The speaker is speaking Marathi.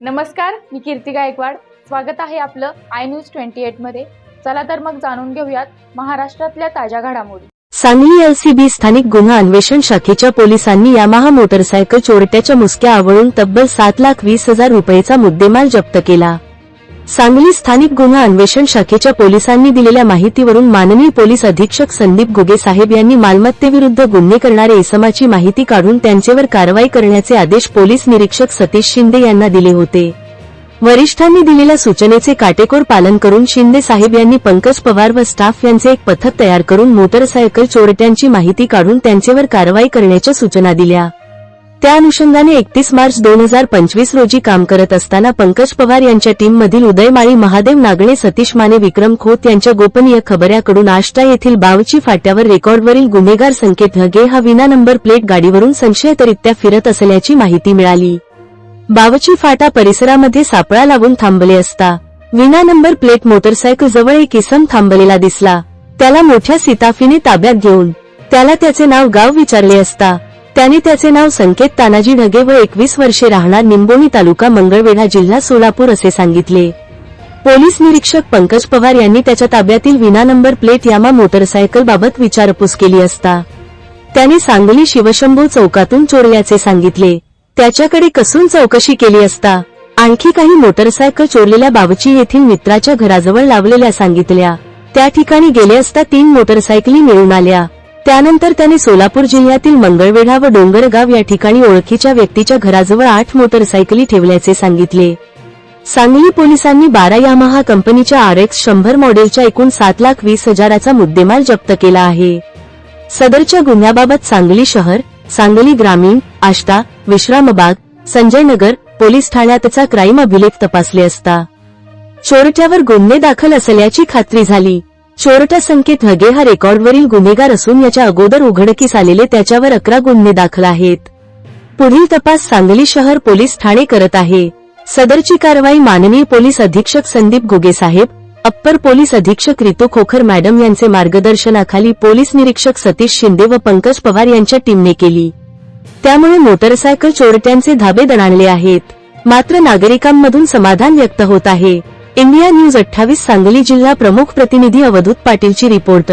नमस्कार मी कीर्ती गायकवाड. स्वागत आहे आपलं आय न्यूज ट्वेंटी एटमध्ये. चला तर मग जाणून घेऊयात महाराष्ट्रातल्या ताज्या घडामोडी. सांगली एलसीबी स्थानिक गुन्हा अन्वेषण शाखेच्या पोलिसांनी यामाहा मोटरसायकल चोरट्याच्या मुसक्या आवळून तब्बल सात लाख वीस हजार रुपयेचा मुद्देमाल जप्त केला. सांगली स्थानिक गुन्हा अन्वेषण शाखेच्या पोलिसांनी दिलेल्या माहितीवरून माननीय पोलीस अधीक्षक संदीप गुगे साहेब यांनी मालमत्तेविरुद्ध गुन्हे करणारे इसमाची माहिती काढून त्यांचेवर कारवाई करण्याचे आदेश पोलीस निरीक्षक सतीश शिंदे यांना दिले होते. वरिष्ठांनी दिलेल्या सूचनेचे काटेकोर पालन करून शिंदे साहेब यांनी पंकज पवार व स्टाफ यांचे एक पथक तयार करून मोटरसायकल चोरट्यांची माहिती काढून त्यांचेवर कारवाई करण्याच्या सूचना दिल्या. त्या अनुषंगाने एकतीस मार्च दोन हजार पंचवीस रोजी काम करत असताना पंकज पवार यांच्या टीममधील उदयमाळी महादेव नागणे सतीश माने विक्रम खोत यांच्या गोपनीय खबऱ्याकडून आष्टा येथील बावची फाट्यावर रेकॉर्डवरील गुन्हेगार संकेत हगे हा विना नंबर प्लेट गाडीवरून संशयितरित्या फिरत असल्याची माहिती मिळाली. बावची फाटा परिसरामध्ये सापळा लागून थांबले असता विना नंबर प्लेट मोटरसायकल जवळ एक इसम थांबलेला दिसला. त्याला मोठ्या सिताफीने ताब्यात घेऊन त्याला त्याचे नाव गाव विचारले असता त्याने त्याचे नाव संकेत तानाजी ढगे व एकवीस वर्षे राहणार निंबोणी तालुका मंगळवेढा जिल्हा सोलापूर असे सांगितले. पोलीस निरीक्षक पंकज पवार यांनी त्याच्या ताब्यातील विना नंबर प्लेट यामा मोटरसायकल बाबत विचारपूस केली असता. त्याने सांगली शिवशंभू चौकातून चोरल्याचे सांगितले. त्याच्याकडे कसून चौकशी केली असता? आणखी काही मोटरसायकल चोरलेल्या बाबची येथील मित्राच्या घराजवळ लावलेल्या सांगितल्या. त्या ठिकाणी गेले असता तीन मोटरसायकली मिळून आल्या. त्यानंतर त्याने सोलापूर जिल्ह्यातील मंगळवेढा व डोंगरगाव या ठिकाणी ओळखीच्या व्यक्तीच्या घराजवळ आठ मोटरसायकली ठेवल्याचे सांगितले. सांगली पोलिसांनी बारा यामाहा कंपनीच्या आर एक्स शंभर मॉडेलच्या एकूण सात लाख वीस हजाराचा मुद्देमाल जप्त केला आहे. सदरच्या गुन्ह्याबाबत सांगली शहर सांगली ग्रामीण आष्टा विश्रामबाग संजय नगर पोलीस ठाण्यातचा क्राईम अभिलेख तपासले असता. चोरट्यावर गुन्हे दाखल असल्याची खात्री झाली. चोरटा संकेत हगे हा रेकॉर्डवरील गुन्हेगार असून याच्या अगोदर उघडकीस आलेले त्याच्यावर अकरा गुन्हे दाखल आहेत. पुढील तपास सांगली शहर पोलीस ठाणे करत आहे. सदरची कारवाई माननीय पोलीस अधीक्षक संदीप गुगे साहेब अप्पर पोलीस अधीक्षक रितू खोखर मॅडम यांचे मार्गदर्शनाखाली पोलीस निरीक्षक सतीश शिंदे व पंकज पवार यांच्या टीमने केली. त्यामुळे मोटरसायकल चोरट्यांचे धाबे दणाणले आहेत. मात्र नागरिकांमधून समाधान व्यक्त होत आहे. इंडिया न्यूज अठ्ठावीस सांगली जिल्हा प्रमुख प्रतिनिधी अवधूत पाटीलची रिपोर्ट.